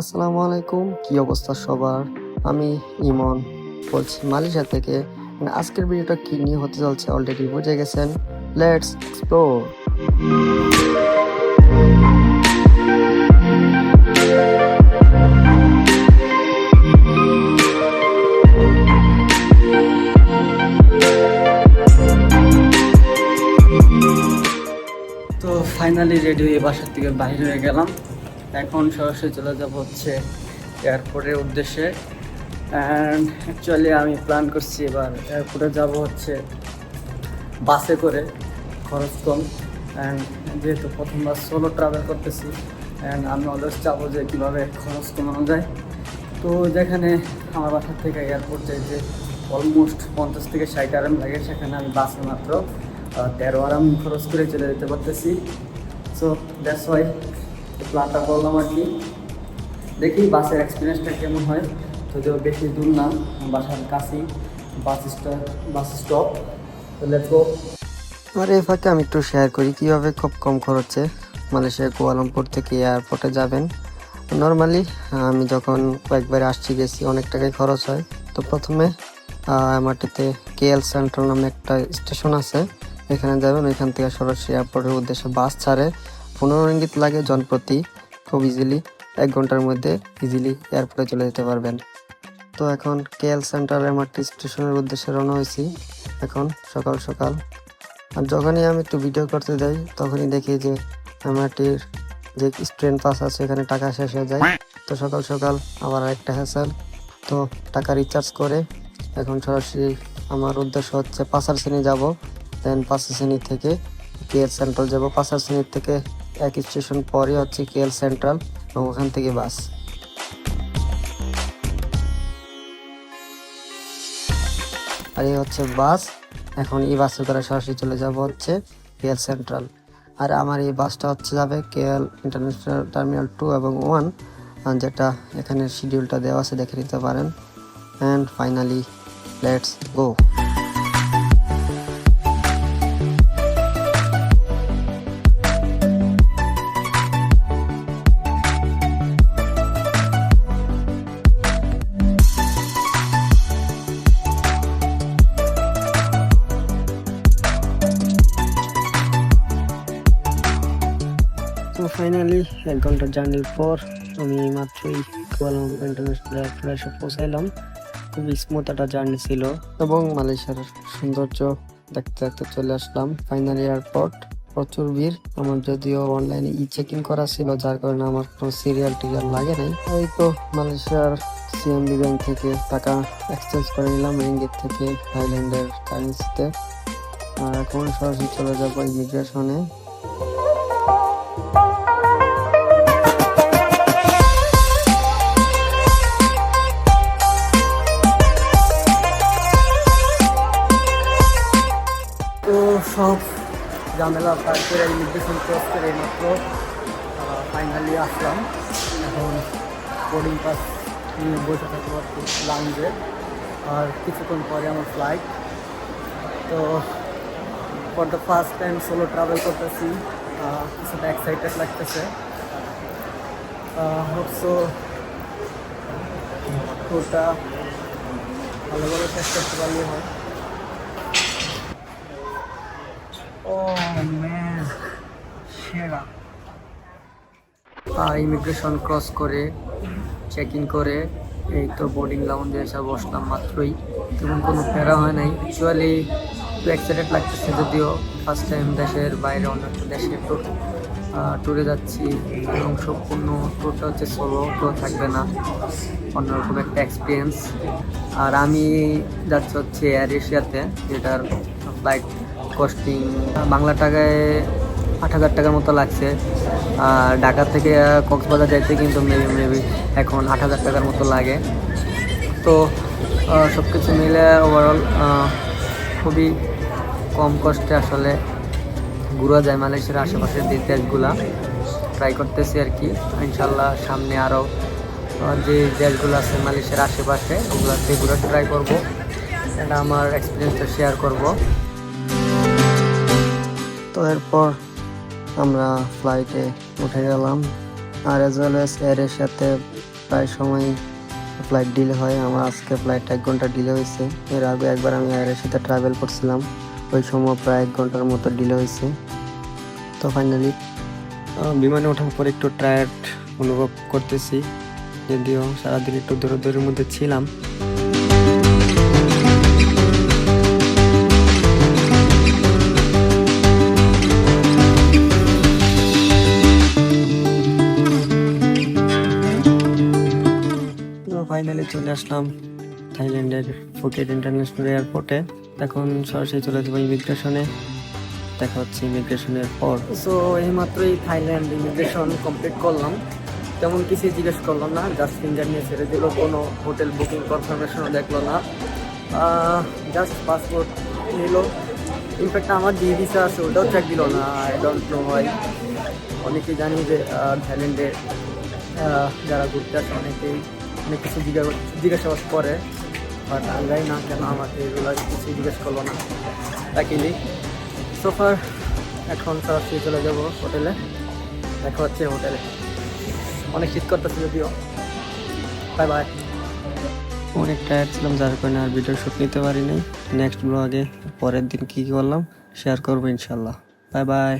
আসসালামু আলাইকুম। কি অবস্থা সবার? আমি ইমন বলছি মালয়েশিয়া থেকে। মানে আজকের ভিডিওটা কি নিয়ে হতে চলছে অলরেডি বুঝে গেছেন? লেটস এক্সপ্লোর তো ফাইনালি রেডি হয়ে বাসার থেকে বাইরে হয়ে গেলাম। এখন সরাসরি চলে যাব হচ্ছে এয়ারপোর্টের উদ্দেশ্যে। অ্যান্ড অ্যাকচুয়ালি আমি প্ল্যান করছি এবার এয়ারপোর্টে যাব হচ্ছে বাসে করে, খরচ কম। অ্যান্ড যেহেতু প্রথমবার সোলো ট্রাভেল করতেছি অ্যান্ড আমি অলওয়েজ চাবো যে কীভাবে খরচ কমানো যায়। তো যেখানে আমার বাসার থেকে এয়ারপোর্ট যাইতে অলমোস্ট পঞ্চাশ থেকে ষাট আরাম লাগে, সেখানে আমি বাসে মাত্র তেরো আরাম খরচ করে চলে যেতে পারতেছি। সো দ্যাটস ওয়াই প্ল্যানটা করলাম আর কি। দেখি বাসের এক্সপিরিয়েন্সটা কেমন হয়। যদিও বেশি দূর না, বাসার কাছেই বাস স্টপ বাস স্টপ তো আর এই ফাঁকে আমি একটু শেয়ার করি, কীভাবে খুব কম খরচে মালয়েশিয়া কুয়ালামপুর থেকে এয়ারপোর্টে যাবেন। নর্মালি আমি যখন কয়েকবার আসছি, গেছি, অনেক টাকাই খরচ হয়। তো প্রথমে এমআরটিতে কেএল সেন্ট্রাল নামে একটা স্টেশন আছে। এখানে যাবেন, ওইখান থেকে সরাসরি এয়ারপোর্টের উদ্দেশ্যে বাস ছাড়ে। পনেরো রিঙ্গিত লাগে জনপ্রতি, খুব ইজিলি এক ঘণ্টার মধ্যে ইজিলি এয়ারপোর্টে চলে যেতে পারবেন। তো এখন কেএল সেন্ট্রাল এমআরটি স্টেশনের উদ্দেশ্যে রওনা হয়েছি। এখন সকাল সকাল। আর যখনই আমি একটু ভিডিও করতে যাই, তখনই দেখি যে এমআরটির যে ট্রেন পাস আছে এখানে টাকা শেষ হয়ে যায়। তো সকাল সকাল আবার একটা হ্যাসেল তো টাকা রিচার্জ করে এখন সরাসরি আমার উদ্দেশ্য হচ্ছে পাঁচার শ্রেণি যাব। দেন পাঁচার শ্রেণি থেকে কেএল সেন্ট্রাল যাব। পাঁচার শ্রেণির থেকে এক স্টেশন পরে হচ্ছে কেএল সেন্ট্রাল এবং ওখান থেকে বাস। আর এই হচ্ছে বাস। এখন এই বাসে করে সরাসরি চলে যাব হচ্ছে কেএল সেন্ট্রাল। আর আমার এই বাসটা হচ্ছে যাবে কেএল ইন্টারন্যাশনাল টার্মিনাল টু এবং ওয়ান যেটা এখানে শিডিউলটা দেওয়া আছে, দেখে নিতে পারেন। And finally let's go finally এক ঘণ্টা জার্নির পর আমি মাত্রই কুয়ালালামপুর ইন্টারন্যাশনাল এয়ারপোর্টে পৌঁছাইলাম। খুবই স্মুথ একটা জার্নি ছিল। এবং মালয়েশিয়ার সৌন্দর্য দেখতে দেখতে চলে আসলাম। ফাইনাল এয়ারপোর্ট প্রচুর ভিড়। আমার যদিও অনলাইনে ই চেকিং করা ছিল, যার কারণে আমার কোনো সিরিয়াল টিরিয়াল লাগে নাই। এই তো মালয়েশিয়ার সিএমবি ব্যাংক থেকে টাকা এক্সচেঞ্জ করে নিলাম রিঙ্গিত থেকে থাইল্যান্ডের কারেন্সিতে আর এখন সরাসরি চলে যাব ইমিগ্রেশনে ঝামেলা পার করে ইমিগ্রেশন ক্রস করে মাত্র ফাইনালি আসলাম। এখন বোর্ডিং পাস নিয়ে বসে থাকব লাউঞ্জে আর কিছুক্ষণ পরে আমার ফ্লাইট তো for the first time solo travel করতেছি। কিছুটা এক্সাইটেড লাগতেছে। হোপসো টুরটা ভালোভাবে শেষ করতে পারলে হয়। ইমিগ্রেশন ক্রস করে চেক ইন করে এই তো বোর্ডিং লাউঞ্জে এসে বসলাম মাত্রই। তেমন কোনো প্যারা হয় নাই। অ্যাকচুয়ালি একটু এক্সাইটেড লাগতেছে যদিও ফার্স্ট টাইম দেশের বাইরে অন্য একটা দেশে ট্যুরে যাচ্ছি। এবং সম্পূর্ণ ট্যুরটা হচ্ছে সোলো তো থাকবে না। অন্যরকম একটা এক্সপিরিয়েন্স আর আমি যাচ্ছি হচ্ছে এয়ার এশিয়াতে যেটার ফ্লাইট কস্টিং বাংলা টাকায় আট হাজার টাকার মতো লাগছে। আর ঢাকা থেকে কক্সবাজার যাইতে কিন্তু মেবি মেবি এখন আট হাজার টাকার মতো লাগে। তো সব কিছু মিলে ওভারঅল খুবই কম কষ্টে আসলে ঘুরা যায় মালয়েশিয়ার আশেপাশের যে দেশগুলা। ট্রাই করতেছি আর কি। ইনশাল্লাহ সামনে আরও যে দেশগুলো আছে মালয়েশিয়ার আশেপাশে, ওগুলোতে ঘুরে ট্রাই করব। এটা আমার এক্সপিরিয়েন্সটা শেয়ার করব। তো এরপর আমরা ফ্লাইটে উঠে গেলাম। আর এজ ওয়েল এস এর সাথে প্রায় সময় ফ্লাইট ডিলে হয়। আমার আজকে ফ্লাইট এক ঘণ্টা ডিলে হয়েছে। এর আগে একবার আমি এয়ারের সাথে ট্রাভেল করছিলাম। ওই সময় প্রায় এক ঘণ্টার মতো ডিলে হয়েছে। তো ফাইনালি বিমানে ওঠার পর একটু টায়ার্ড অনুভব করতেছি। যদিও সারাদিন একটু দৌড়দৌড়ির মধ্যে ছিলাম। ফাইনালি চলে আসলাম থাইল্যান্ডের ফুকেট ইন্টারন্যাশনাল এয়ারপোর্টে। এখন সরাসরি চলে যাব ইমিগ্রেশনে। দেখা হচ্ছে ইমিগ্রেশনের পর। সো এইমাত্রই থাইল্যান্ড ইমিগ্রেশন কমপ্লিট করলাম। তেমন কিছু জিজ্ঞেস করলাম না জাস্ট ফিঙ্গার নিয়ে ছেড়ে দিল, কোনো হোটেল বুকিং কনফার্মেশনও দেখল না। জাস্ট পাসপোর্ট নিল। ইনফ্যাক্ট আমার যে ভিসা আছে, ওটাও চেক দিল না আই ডোন্ট নো হয় অনেকেই জানি যে থাইল্যান্ডে যারা ঘুরতে আসে, অনেকেই অনেক কিছু জিজ্ঞাসা, জিজ্ঞাসাবাদ করে, বাট আমি জানি না কেন আমাকে এগুলো কিছু জিজ্ঞেস করল না। লাকিলি সোফার এখন সরাসরি চলে যাব হোটেলে। দেখা হচ্ছে হোটেলে। অনেক শীত করতেছে যদিও। বাই বাই অনেক টায়ার্ড ছিলাম, যার কারণে আর ভিডিও শুট নিতে পারিনি। নেক্সট ব্লগে পরের দিন কী করলাম শেয়ার করব ইনশাল্লাহ বাই বাই